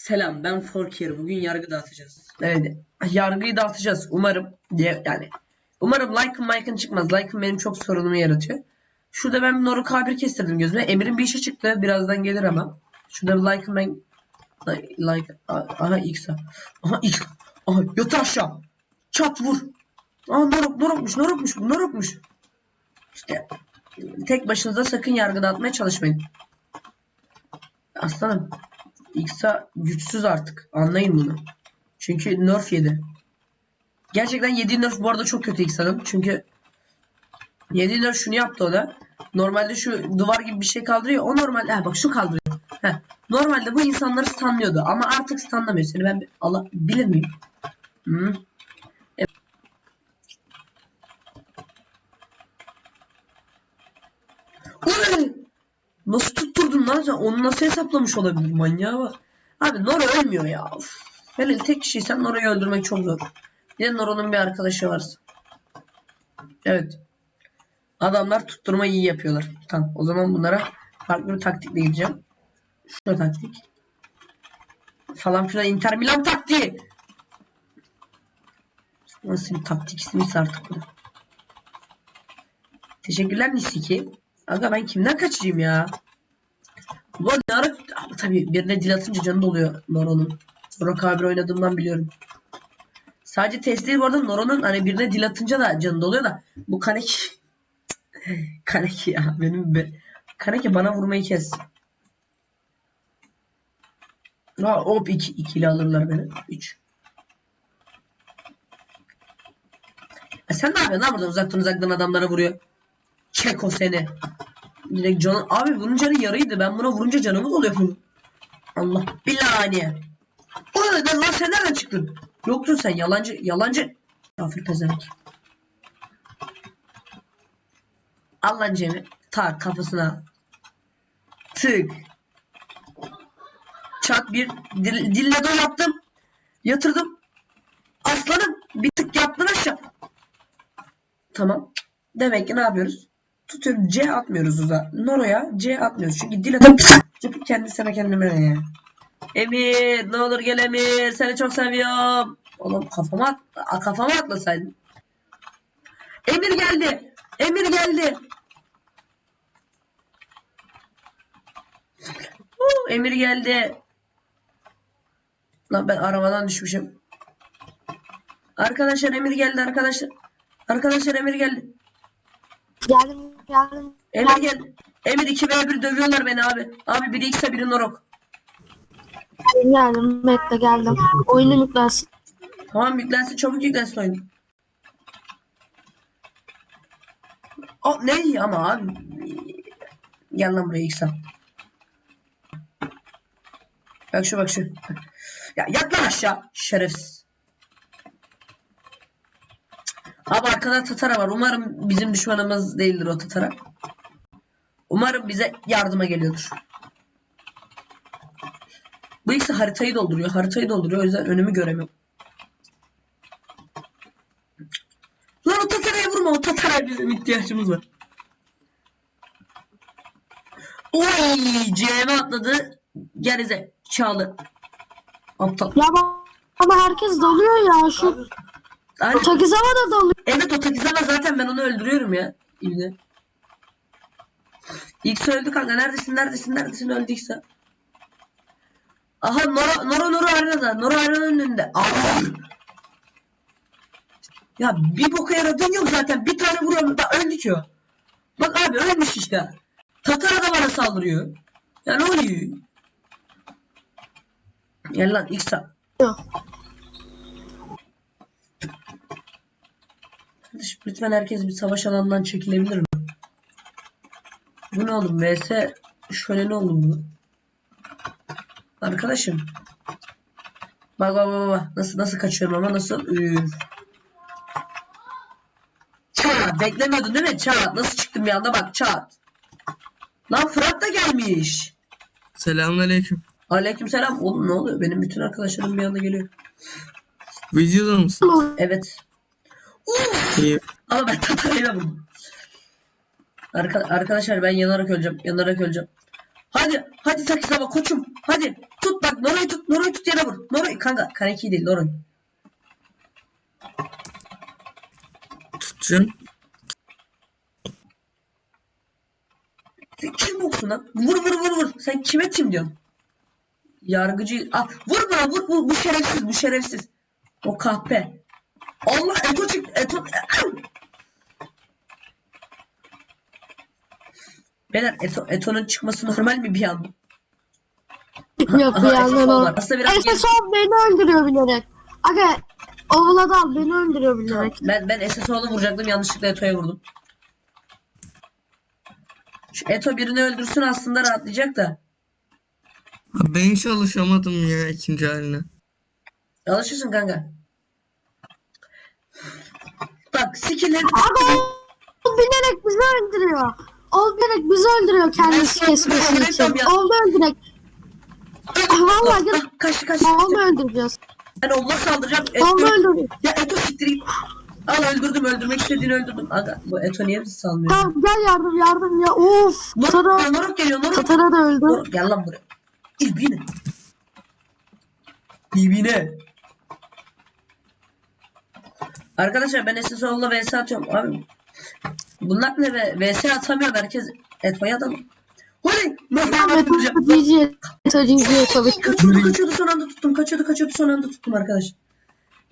Selam ben Forkier. Bugün yargı dağıtacağız. Evet. Yargıyı dağıtacağız. Umarım yani. Umarım like'ın mike'ın çıkmaz. Like'ın benim çok sorunumu yaratıyor. Şurada ben Noru K1 kestirdim gözüme. Emir'in bir işi çıktı. Birazdan gelir ama. Şurada bir like'ın ben like, like aha X'a. Aha X. Aha yat aşağı. Çat vur. Aa Noruk Norukmuş Norukmuş bu Norukmuş. İşte tek başınıza sakın yargı dağıtmaya çalışmayın. Aslanım. X'a güçsüz artık. Anlayın bunu. Çünkü nerf yedi. Gerçekten yediği nerf bu arada çok kötü X'a'nın. Çünkü yediği nerf şunu yaptı o da. Normalde şu duvar gibi bir şey kaldırıyor. O normal. Ha bak şu kaldırıyor. Heh. Normalde bu insanları stunlıyordu. Ama artık stunlamıyor. Seni ben Allah bilir miyim? Hı. Evet. Uy! Nasıl tutturdun lan sen? Onu nasıl hesaplamış olabilir manyağa bak. Abi Nora ölmüyor ya. Hele tek kişiysen Nora'yı öldürmek çok zor. Bir de Nora'nın bir arkadaşı varsa. Evet. Adamlar tutturma iyi yapıyorlar. Tamam. O zaman bunlara farklı bir taktikle gideceğim. Şuna taktik. Falan filan Inter Milan taktiği. Nasıl bir taktik ismiyse artık bu. Teşekkürler Nisiki. Aga ben kimden kaçacağım ya? Bu ne ara... Ama tabii birine dil atınca canı doluyor Noro'nun. Noro K1 oynadığımdan biliyorum. Sadece test değil bu arada Noro'nun hani birine dil atınca da canı doluyor da bu Kaneki Kaneki ya benim be. Kaneki bana vurmayı kes. Ha hop iki, ikili alırlar beni. Üç. E sen ne yapıyorsun lan burada uzaktan uzaktan adamlara vuruyor. Çek o seni. Direkt canı... Abi bunun canı yarıydı. Ben buna vurunca canımı doluyor. Allah bilani. O neden lan sen nereden çıktın? Yoktun sen yalancı yalancı. Kafir pezevenk. Al lan Cem'i. Tak kafasına. Tık. Çat bir dil, dille dol yaptım. Yatırdım. Aslanım bir tık yaptın aşağı. Tamam. Demek ki ne yapıyoruz? Tutuyorum C atmıyoruz uza. Noro'ya C atmıyoruz. Çünkü dil atıp yapıp kendisine kendime ya. Emir ne olur gel Emir. Seni çok seviyorum. Oğlum kafama at, kafama atlasaydın. Emir geldi. Emir geldi. Huu, Emir geldi. Lan ben arabadan düşmüşüm. Arkadaşlar Emir geldi arkadaşlar. Arkadaşlar Emir geldi. Geldim geldim. Emir gel. Emir 2 v 1 dövüyorlar beni abi. Abi biri X'e biri Norok. Geldim geldim. Bekle geldim. Oyunu yüklensin. Tamam yüklensin çabuk yüklensin oyun. O ne ama abi. Gel lan buraya X'e. Bak şu bak şu. Ya yat lan aşağı şerefsiz. Abi arkada Tatara var. Umarım bizim düşmanımız değildir o Tatara. Umarım bize yardıma geliyordur. Bu ikisi haritayı dolduruyor. Haritayı dolduruyor. O yüzden önümü göremiyorum. Lan o Tatara'ya vurma. O Tatara'ya bizim ihtiyacımız var. Oy! CM atladı. Gerize. Çağlı. Aptal. Ya ama herkes dalıyor ya. Şu Ay, Takizama da dalıyor. evet o Takizama zaten ben onu öldürüyorum ya. İbni. X öldü kanka. Neredesin? Neredesin? Neredesin? Öldü X'e. Aha Nora Nora Nora arenada. Nora arenanın önünde. Aa! Ya bir boka yaradığın yok zaten. Bir tane vuruyorum da öldü ki o. Bak abi ölmüş işte. Tatara da bana saldırıyor. Ya ne oluyor? Gel lan X'a. Lütfen herkes bir savaş alanından çekilebilir mi? Bu ne oğlum? VS şöyle ne oğlum bu? Arkadaşım. Bak bak bak bak. Nasıl nasıl kaçıyorum ama nasıl? Üf. Çat. Beklemiyordun değil mi? Çat. Nasıl çıktım bir anda bak çat. Lan Fırat da gelmiş. Selamünaleyküm. Aleykümselam. Oğlum ne oluyor? Benim bütün arkadaşlarım bir anda geliyor. Videoda mısın? Evet. İyi. Ama ben Tatara'yla vurdum. Arka, arkadaşlar ben yanarak öleceğim. Yanarak öleceğim. Hadi. Hadi Takisama koçum. Hadi. Tut bak. Noro'yu tut. Noro'yu tut yere vur. Noro'yu kanka. Kaneki değil Noro'yu. Tutacağım. Sen kim olsun lan? Vur vur vur vur. Sen kime kim diyorsun? Yargıcı. Ah, vur bana vur. Bu, bu şerefsiz. Bu şerefsiz. O kahpe. Allah Eto çıktı. Eto. Beyler Eto, Eto'nun çıkması normal mi bir anda? Yok bir yandan o. Aslında biraz SSO beni öldürüyor bilerek. Aga Oğula dal beni öldürüyor bilerek. Ben ben SSO'lu vuracaktım yanlışlıkla Eto'ya vurdum. Şu Eto birini öldürsün aslında rahatlayacak da. Ben hiç alışamadım ya ikinci haline. Alışırsın kanka. Bak skill'leri Aga o bilerek bizi öldürüyor. O bilerek bizi öldürüyor kendisi kesmesi için. Oldu öldürek. Vallahi gel. Kaç kaç. Oğlu öldüreceğiz. Ben onunla saldıracağım. Eto, öldürüyor. ya Eto siktireyim. Al öldürdüm öldürmek istediğini öldürdüm. Aga bu Eto niye bizi salmıyor? Tamam gel yardım yardım ya. Of. Norok Katara, geliyor Norok. Katara da öldü. Norok gel lan buraya. İbine. İbine. Arkadaşlar ben SSO'la vs atıyorum. Abi bunlar ne be? VS atamıyor herkes. Eto'ya adam. Hadi. Tacıncı'ya tabii. Kaçıyordu kaçıyordu son anda tuttum. Kaçıyordu kaçıyordu son anda tuttum arkadaşlar.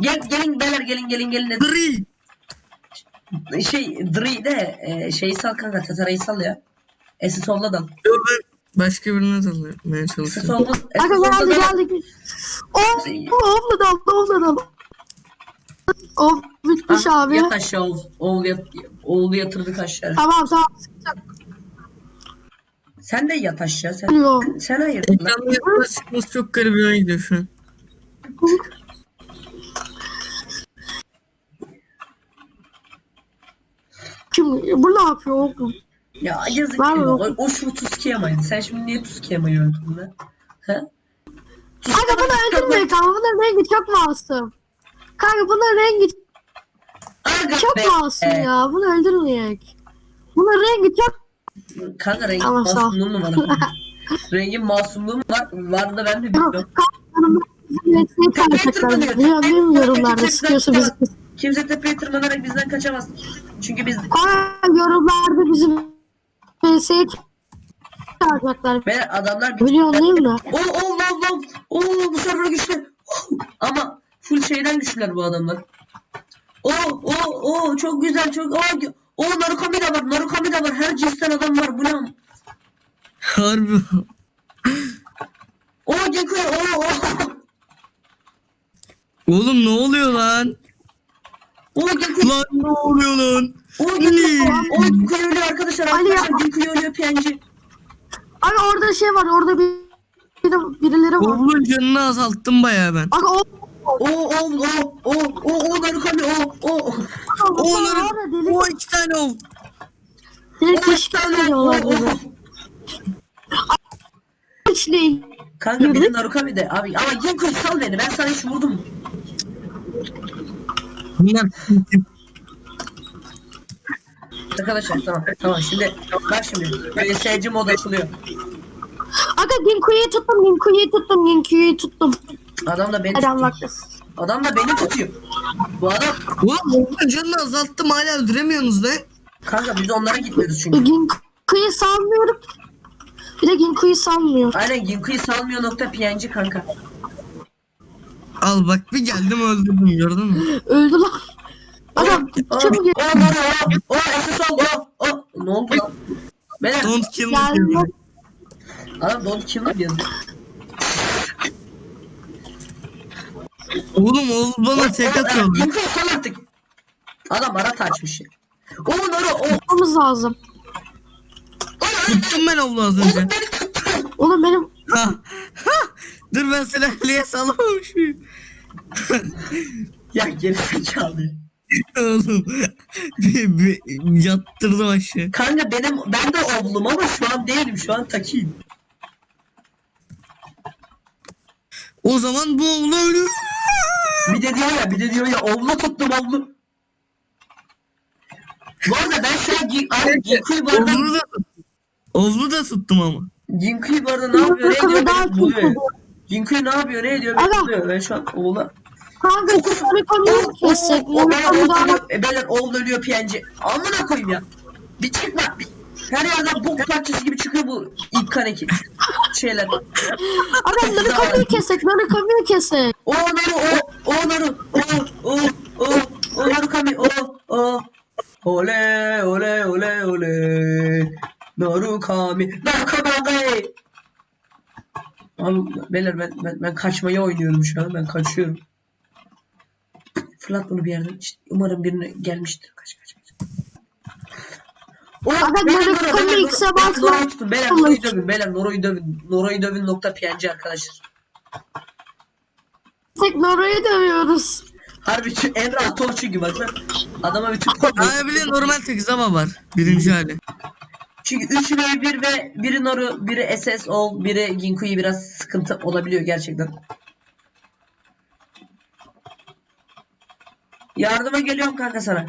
Gel gelin beyler gelin gelin gelin. Gri. Şey Dri de e, şeyi sal kanka Tatara'yı sal ya. SSO'la dal. Dur ben başka birine dalmaya çalışıyorum. SSO'la Aga geldi SSO'la dal. geldi. Of. Oğlu da oğlu da. Of bitmiş Ah, abi. Yat aşağı oğul. Oğul yat, oğlu yatırdık aşağı. Tamam tamam. Sen de yat aşağı. Sen, Yok. sen hayır. Ekranın yanına çıkması çok garibime gidiyor şu an. Kim? Bu ne yapıyor oğlum? Ya yazık Var ya. O, o şu Tuskiyamaydı. Sen şimdi niye Tuskiyamayı öldürdün lan? He? Kanka bunu öldürmeyin kanka. Bunun rengi çok masum. Kanka bunun rengi Aga çok be. masum ya. Bunu öldürmeyek. Bunun rengi çok... Kanka rengin Tamam, sağ ol. masumluğu mu var? rengin masumluğu mu var? Var da ben de bilmiyorum. Resmi kaynaklar. Biliyorum değil mi yorumlarda sıkıyorsa bizi. Kimse tepeye tırmanarak bizden kaçamaz. Çünkü biz Kanka yorumlarda bizim VS'ye çağıracaklar. ve adamlar Biliyorsun değil mi? Oo oo lan lan. Oo bu server güçlü. Şeyden güçlüler bu adamlar. Oo oo oo çok güzel çok. Oo, oo Narukami de var. Narukami de var. Her cinsten adam var. Bu ne? Harbi. Oo Gekko. Oo oo. Oğlum ne oluyor lan? Oo Gekko. Lan ne oluyor lan? Oo Gekko. Oo Gekko ölüyor arkadaşlar. Ali ya. Arkadaşlar Gekko ölüyor PNG. Aga orada şey var orada bir biri, birileri var. Oğlum canını azalttım bayağı ben. Aga o Oo oo oo oo oo oo Narukami. Oo. Onların orada deli, o iki tane ediyorlar oo, oo. bizi. Hiç değil. Kanka benim Narukami de. Abi ama Gekko sal beni. Ben sana hiç vurdum? Bunlar Arkadaşlar tamam tamam şimdi bak şimdi VSC mod açılıyor. Aga Ginku'yu tuttum Ginku'yu tuttum Ginku'yu tuttum. Adam da beni Adam tutuyor. vakti. Adam da beni tutuyor. Bu adam Oğlum onların canını azalttım hala öldüremiyorsunuz lan. kanka biz onlara gitmiyoruz çünkü. Ginku'yu salmıyorum. Bir de Ginku'yu salmıyor. Aynen Ginku'yu salmıyor nokta PNG kanka. Al bak bir geldim öldürdüm gördün mü? Öldü lan. Adam O çabuk o o o SS oldu o o ne oldu lan? Beyler Don't kill me geldi. adam don't kill me yazıyor. Oğlum oğul bana tek atıyor. lan. Ginku'yu sal artık. Adam ara açmış ya. O Noro o Tutmamız lazım. Tuttum ben oğlu az önce. Oğlum beni tuttu. Oğlum benim Ha, ha. Dur ben silahlıya salamamışım. Ya geri zekalı. Oğlum bir, bir, yattırdım aşağı. Kanka benim ben de oğlum ama şu an değilim şu an takiyim. O zaman bu oğlu ölür. Bir de diyor ya bir de diyor ya oğlu tuttum oğlu. Bu arada ben şu an Gi- abi Ginku'yu bu arada Oğlunu da tuttum. Oğlunu da tuttum ama. Jinku'yu bu arada ne yapıyor? Ne ediyor? Beni buluyor. Jinku'yu ne yapıyor? Ne ediyor? Beni Aga. buluyor. Ben şu an oğula. Kanka şu Narikomi'yi kessek. O Narikomi oğul daha ölüyor. E beyler oğul ölüyor PNG. Amına koyayım ya. Bir çıkma. Bir- Her yerden bok parçası gibi çıkıyor bu ilk kaneki. Şeyler. Aga Narikomi'yi kessek. Narikomi'yi kessek. O naru o o naru o o o o naru kami o o ole ole ole ole naru kami naru kami Abi beyler ben, ben, ben kaçmayı oynuyorum şu an ben kaçıyorum. Fırlat bunu bir yerden. Umarım birine gelmiştir. Kaç kaç kaç. Beyler, X'e Nora, basma. Beyler için. dövün. Beyler Nora'yı dövün. Nora'yı dövün nokta PNG arkadaşlar. Tek Nora'yı dövüyoruz. Harbi şu Emre Atol çünkü bak lan. Adama bir tüp Abi bile normal tekzama var. Birinci hali. Çünkü 3 ve 1 ve biri Noru, biri SS ol, biri Ginku'yu biraz sıkıntı olabiliyor gerçekten. Yardıma geliyorum kanka sana.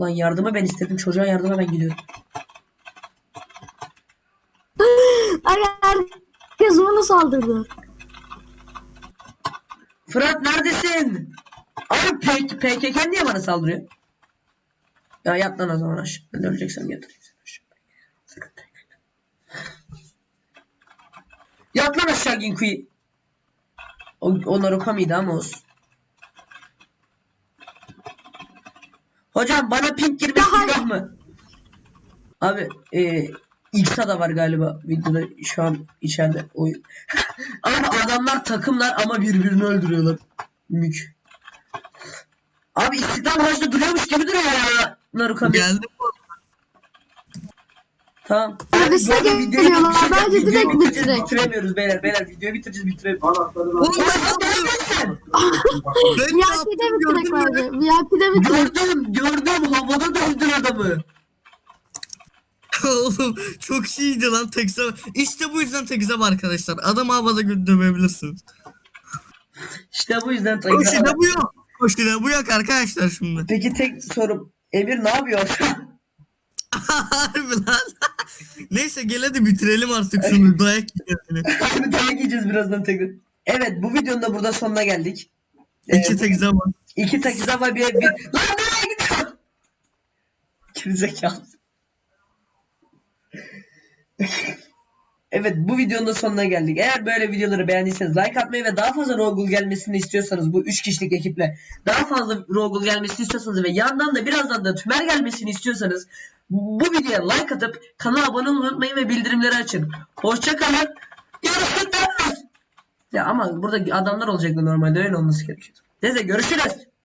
Lan yardıma ben istedim. Çocuğa yardıma ben gidiyorum. Aga herkes bana saldırdı. Fırat neredesin? Abi PKK niye bana saldırıyor? Ya yat lan o zaman aşağı. Ben öleceksem yatırayım seni aşağı. Yat lan aşağı Ginku'yu. O, o Narukami'ydi ama olsun. Hocam bana pink girmek silah mı? Abi e, X'a da var galiba videoda şu an içeride oyun. Abi adamlar takımlar ama birbirini öldürüyorlar. Mük. Abi İstiklal Marşı'nda duruyormuş gibi duruyor ya Narukami. Geldim. Tamam. Abi size Bu geliyorlar. Bence direkt bitirek. Bitiremiyoruz beyler. Beyler videoyu bitireceğiz bitiremiyoruz. Oğlum ben. Ben VIP'de bitirek bence. VIP'de bitirek. Gördüm gördüm havada dövdün adamı. Oğlum çok iyiydi lan tekzam. İşte bu yüzden tekzam arkadaşlar. Adam havada dövebilirsiniz. İşte bu yüzden Koşuna bu yok. Koşuna bu yok arkadaşlar şimdi. Peki tek sorum. Emir ne yapıyor? Harbi lan. Neyse gel hadi bitirelim artık şunu. Dayak yiyeceğiz. Abi dayak yiyeceğiz birazdan tekrar. Evet bu videonun da burada sonuna geldik. Ee, İki tekzam var. İki takiza var bir, bir... Lan nereye gidiyor? Gerizekalı. evet bu videonun da sonuna geldik. Eğer böyle videoları beğendiyseniz like atmayı ve daha fazla Rogul gelmesini istiyorsanız bu 3 kişilik ekiple daha fazla Rogul gelmesini istiyorsanız ve yandan da birazdan da Tümer gelmesini istiyorsanız bu videoya like atıp kanala abone olmayı unutmayın ve bildirimleri açın. Hoşçakalın. Görüşürüz. Ya ama burada adamlar olacaktı normalde öyle olması gerekiyor. Neyse görüşürüz.